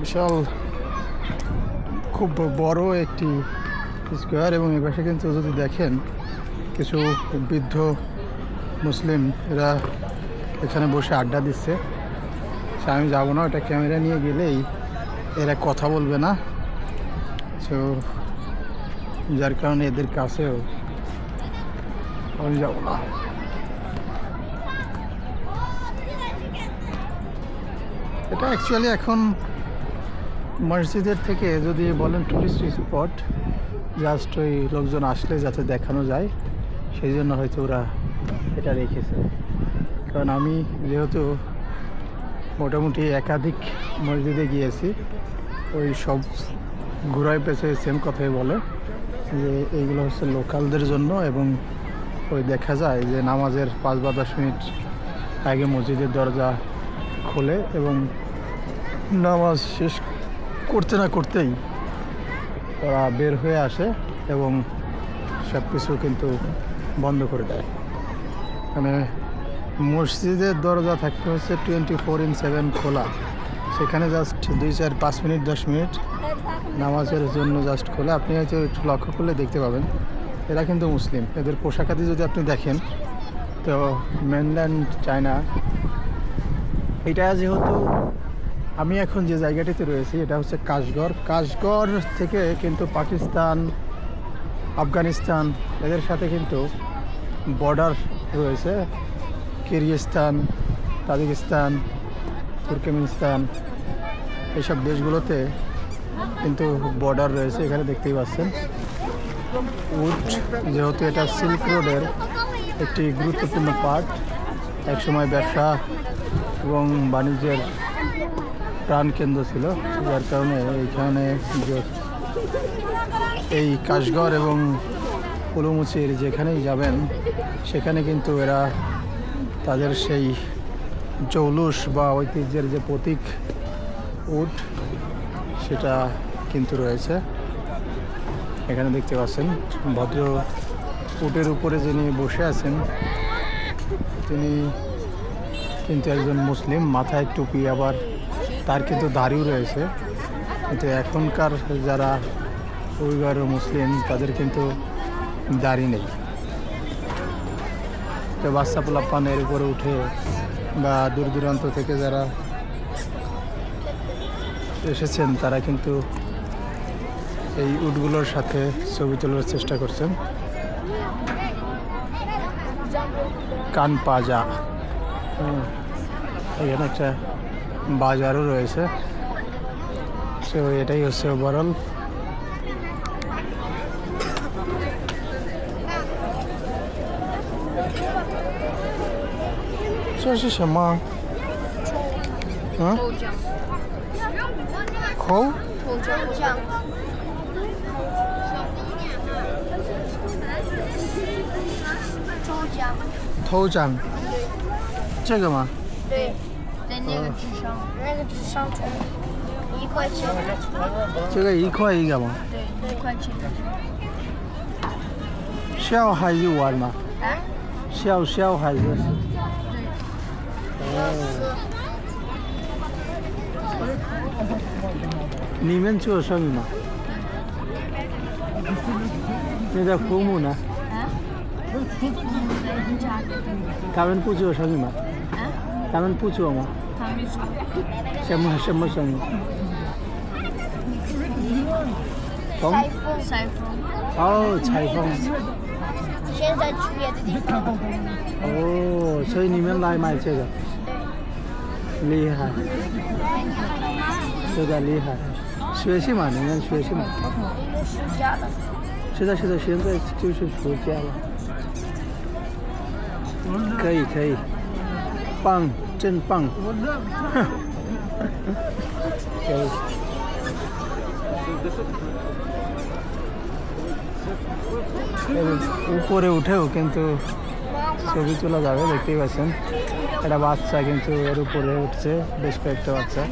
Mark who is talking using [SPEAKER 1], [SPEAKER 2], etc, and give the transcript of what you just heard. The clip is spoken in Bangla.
[SPEAKER 1] বিশাল, খুব বড় একটি স্কোয়ার এবং এই পাশে কিন্তু যদি দেখেন কিছু বৃদ্ধ মুসলিম এরা এখানে বসে আড্ডা দিচ্ছে। সে আমি যাব না, ওটা ক্যামেরা নিয়ে গেলেই এরা কথা বলবে না। তো যার কারণে এদের কাছেও আমি যাব না। এটা অ্যাকচুয়ালি এখন মসজিদের থেকে যদি বলেন টুরিস্ট স্পট জাস্ট ওই লোকজন আসলে যাতে দেখানো যায়, সেই জন্য হয়তো ওরা এটা রেখেছে। কারণ আমি যেহেতু মোটামুটি একাধিক মসজিদে গিয়েছি, ওই সব ঘুরাই পেছে সেম কথাই বলে যে এইগুলো হচ্ছে লোকালদের জন্য এবং ওই দেখা যায় যে নামাজের পাঁচ বা দশ মিনিট আগে মসজিদের দরজা খোলে এবং নামাজ শেষ করতে না করতেই ওরা বের হয়ে আসে এবং সব কিছু কিন্তু বন্ধ করে দেয়। মানে মসজিদের দরজা থাকতে হচ্ছে টোয়েন্টি ফোর ইন সেভেন খোলা। সেখানে জাস্ট দুই চার পাঁচ মিনিট, দশ মিনিট নামাজের জন্য জাস্ট খোলা। আপনি হয়তো একটু লক্ষ্য করলে দেখতে পাবেন, এরা কিন্তু মুসলিম। এদের পোশাকাদি যদি আপনি দেখেন, তো মেনল্যান্ড চায়না এটা যেহেতু আমি এখন যে জায়গাটিতে রয়েছি, এটা হচ্ছে কাশগড়। কাশগড় থেকে কিন্তু পাকিস্তান, আফগানিস্তান, এদের সাথে কিন্তু বর্ডার রয়েছে। কিরগিস্তান তাজিকিস্তান, তুর্কমেনিস্তান এইসব দেশগুলোতে কিন্তু বর্ডার রয়েছে, এখানে দেখতেই পাচ্ছেন। উড যেহেতু এটা সিল্ক রোডের একটি গুরুত্বপূর্ণ পার্ট একসময় ব্যবসা এবং বাণিজ্যের প্রাণকেন্দ্র ছিল। যার কারণে এইখানে এই কাশগড় এবং পুলুমুচির যেখানেই যাবেন, সেখানে কিন্তু এরা তাদের সেই জৌলুস বা ঐতিহ্যের যে প্রতীক উট, সেটা কিন্তু রয়েছে। এখানে দেখতে পাচ্ছেন ভদ্র উটের উপরে যিনি বসে আছেন, তিনি কিন্তু একজন মুসলিম, মাথায় টুপি আবার তার কিন্তু দাড়িও রয়েছে। কিন্তু এখনকার যারা উইগার মুসলিম, তাদের কিন্তু দাড়ি নেই। তো বাচ্চা পোলাপানের উপরে উঠে বা দূর দূরান্ত থেকে যারা এসেছেন, তারা কিন্তু এই উটগুলোর সাথে ছবি তোলার চেষ্টা করছেন। কান পাজা। এখানে একটা বাজারও রয়েছে তো এটাই হচ্ছে ওভারঅল这是什么？嗯，
[SPEAKER 2] 豆浆，
[SPEAKER 1] 口
[SPEAKER 2] 豆浆，豆浆，
[SPEAKER 1] 头奖，这个吗？
[SPEAKER 2] 对，在 那个智商，那个纸上充一块钱，
[SPEAKER 1] 这个一块一个吗？
[SPEAKER 2] 对，一块钱。
[SPEAKER 1] 小孩子玩吗？
[SPEAKER 2] 啊？
[SPEAKER 1] 小小孩子。你们做生意吗？那个父母呢？
[SPEAKER 2] 啊？
[SPEAKER 1] 他们不做生意吗？
[SPEAKER 2] 啊？
[SPEAKER 1] 他们不做吗？什么什么生意？风
[SPEAKER 2] 裁缝，
[SPEAKER 1] 哦，裁缝
[SPEAKER 2] 现在去别的地方。
[SPEAKER 1] 哦，所以你们来买这个，厉害，这个厉害，学习嘛，你们学习嘛。
[SPEAKER 2] 因为暑假了。
[SPEAKER 1] 是的，是的，现在就是暑假了。可以，可以，棒，真棒。可以。এর উপরে উঠেও কিন্তু ছবি তোলা যাবে দেখতেই পাচ্ছেন একটা বাচ্চা কিন্তু এর উপরে উঠছে বেশ কয়েকটা বাচ্চা